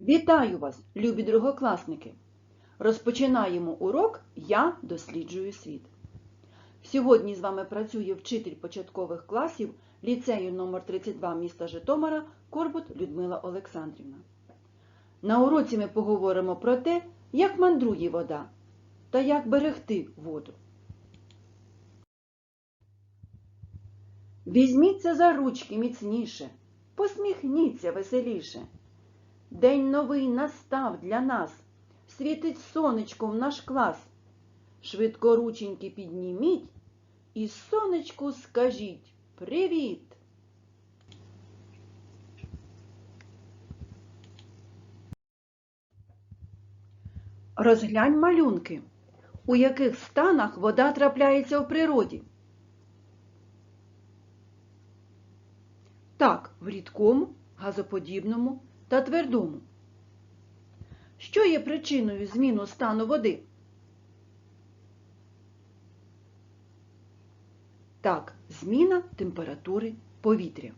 Вітаю вас, любі другокласники! Розпочинаємо урок Я досліджую світ. Сьогодні з вами працює вчитель початкових класів ліцею номер 32 міста Житомира Корбут Людмила Олександрівна. На уроці ми поговоримо про те, як мандрує вода та як берегти воду. Візьміться за ручки міцніше, посміхніться веселіше. День новий настав для нас, світить сонечко в наш клас. Швидко рученьки підніміть і сонечку скажіть привіт. Розглянь малюнки, у яких станах вода трапляється в природі. Так, в рідкому, газоподібному та твердому. Що є причиною зміну стану води? Так, зміна температури повітря.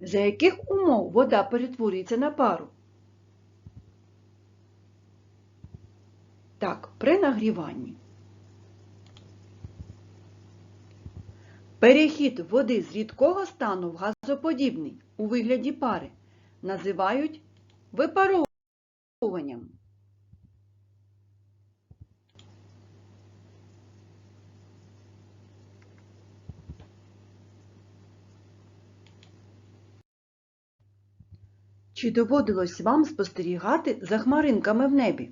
За яких умов вода перетворюється на пару? Так, при нагріванні. Перехід води з рідкого стану в газоподібний у вигляді пари називають випаровуванням. Чи доводилось вам спостерігати за хмаринками в небі?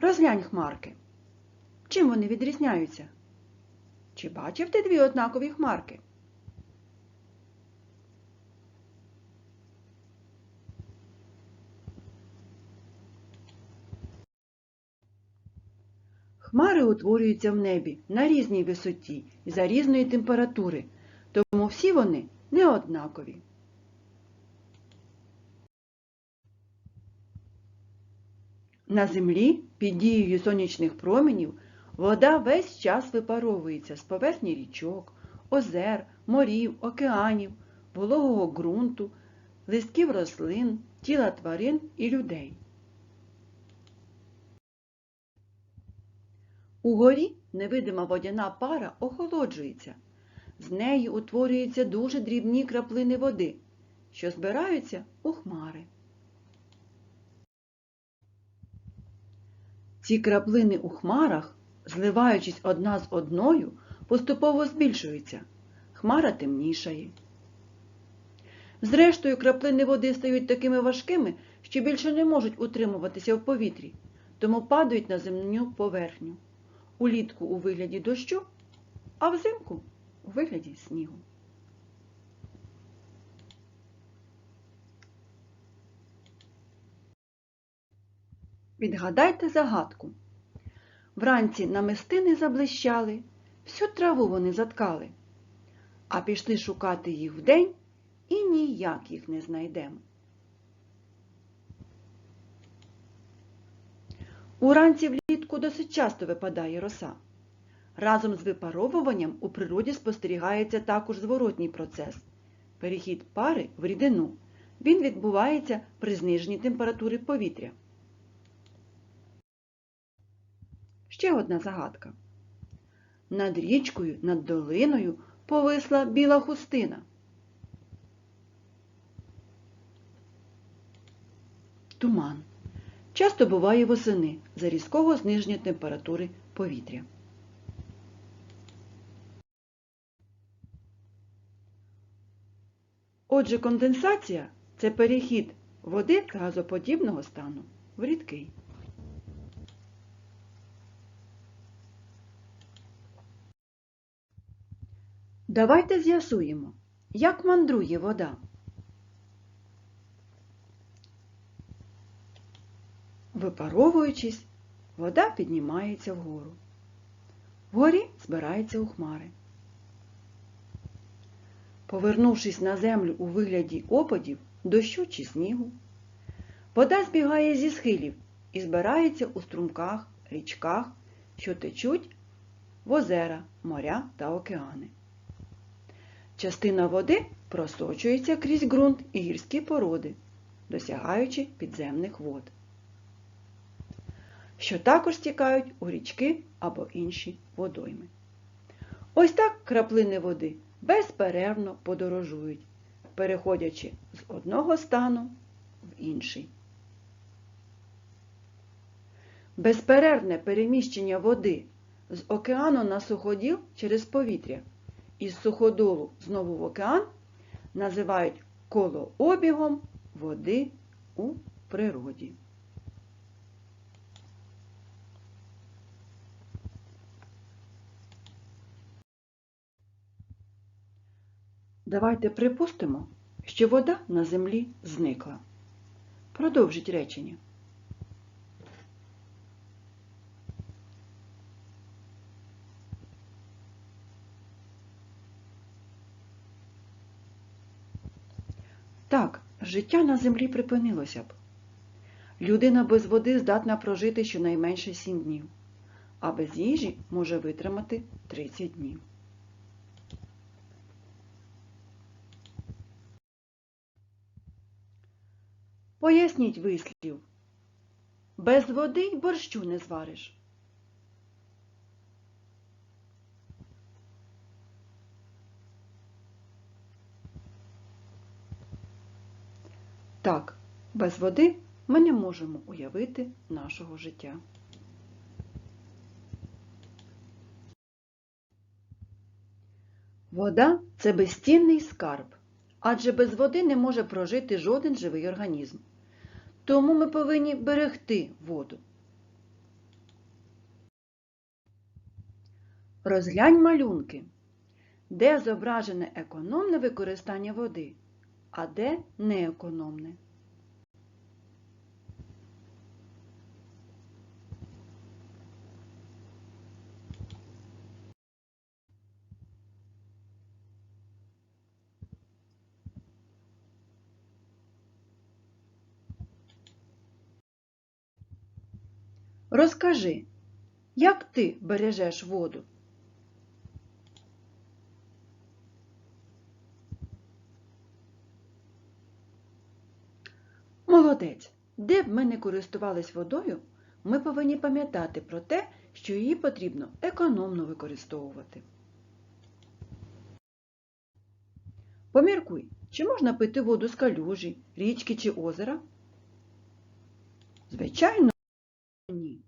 Розглянь хмарки. Чим вони відрізняються? Чи бачив ти дві однакові хмарки? Хмари утворюються в небі на різній висоті і за різної температури, тому всі вони не однакові. На землі під дією сонячних променів вода весь час випаровується з поверхні річок, озер, морів, океанів, вологого ґрунту, листків рослин, тіла тварин і людей. Угорі невидима водяна пара охолоджується. З неї утворюються дуже дрібні краплини води, що збираються у хмари. Ці краплини у хмарах, зливаючись одна з одною, поступово збільшуються. Хмара темнішає. Зрештою, краплини води стають такими важкими, що більше не можуть утримуватися в повітрі, тому падають на земну поверхню. Улітку у вигляді дощу, а взимку у вигляді снігу. Відгадайте загадку. Вранці намистини заблищали, всю траву вони заткали, а пішли шукати їх вдень і ніяк їх не знайдемо. Уранці влітку досить часто випадає роса. Разом з випаровуванням у природі спостерігається також зворотній процес – перехід пари в рідину. Він відбувається при зниженні температури повітря. Ще одна загадка. Над річкою, над долиною повисла біла хустина. Туман. Часто буває восени за різкого зниження температури повітря. Отже, конденсація це перехід води з газоподібного стану в рідкий. Давайте з'ясуємо, як мандрує вода. Випаровуючись, вода піднімається вгору. Вгорі збирається у хмари. Повернувшись на землю у вигляді опадів, дощу чи снігу, вода збігає зі схилів і збирається у струмках, річках, що течуть в озера, моря та океани. Частина води просочується крізь ґрунт і гірські породи, досягаючи підземних вод, що також стікають у річки або інші водойми. Ось так краплини води безперервно подорожують, переходячи з одного стану в інший. Безперервне переміщення води з океану на суходіл через повітря і з суходолу знову в океан називають колообігом води у природі. Давайте припустимо, що вода на землі зникла. Продовжіть речення. Так, життя на землі припинилося б. Людина без води здатна прожити щонайменше 7 днів, а без їжі може витримати 30 днів. Поясніть вислів. Без води й борщу не звариш. Так, без води ми не можемо уявити нашого життя. Вода це безцінний скарб, адже без води не може прожити жоден живий організм. Тому ми повинні берегти воду. Розглянь малюнки, де зображене економне використання води, а де неекономне. Розкажи, як ти бережеш воду? Молодець! Де б ми не користувались водою, ми повинні пам'ятати про те, що її потрібно економно використовувати. Поміркуй, чи можна пити воду з калюжі, річки чи озера? Звичайно, ні.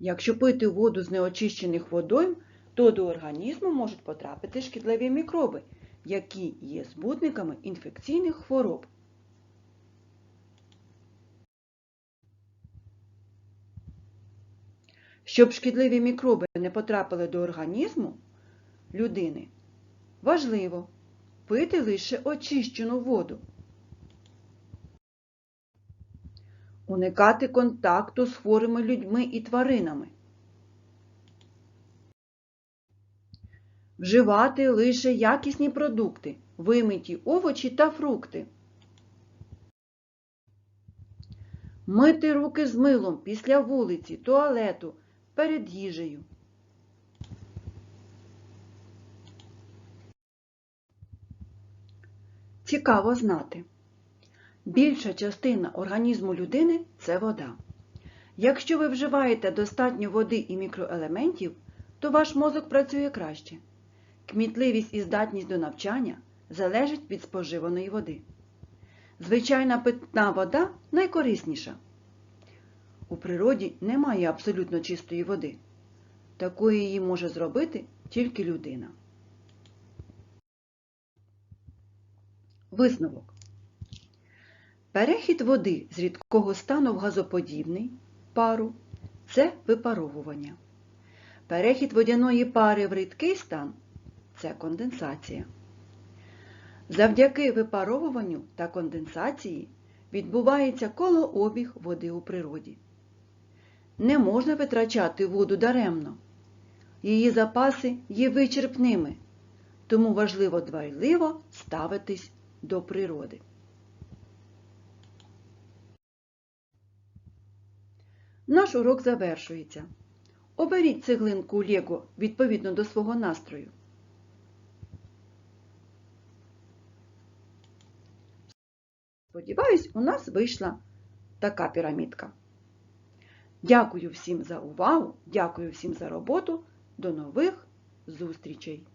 Якщо пити воду з неочищених водойм, то до організму можуть потрапити шкідливі мікроби, які є збутниками інфекційних хвороб. Щоб шкідливі мікроби не потрапили до організму людини, важливо пити лише очищену воду. Уникати контакту з хворими людьми і тваринами. Вживати лише якісні продукти, вимиті овочі та фрукти. Мити руки з милом після вулиці, туалету, перед їжею. Цікаво знати. Більша частина організму людини це вода. Якщо ви вживаєте достатньо води і мікроелементів, то ваш мозок працює краще. Кмітливість і здатність до навчання залежить від споживаної води. Звичайна питна вода найкорисніша. У природі немає абсолютно чистої води. Такою її може зробити тільки людина. Висновок. Перехід води з рідкого стану в газоподібний пару це випаровування. Перехід водяної пари в рідкий стан це конденсація. Завдяки випаровуванню та конденсації відбувається колообіг води у природі. Не можна витрачати воду даремно. Її запаси є вичерпними, тому важливо двайливо ставитись до природи. Наш урок завершується. Оберіть цеглинку Лего відповідно до свого настрою. Сподіваюсь, у нас вийшла така пірамідка. Дякую всім за увагу, дякую всім за роботу. До нових зустрічей!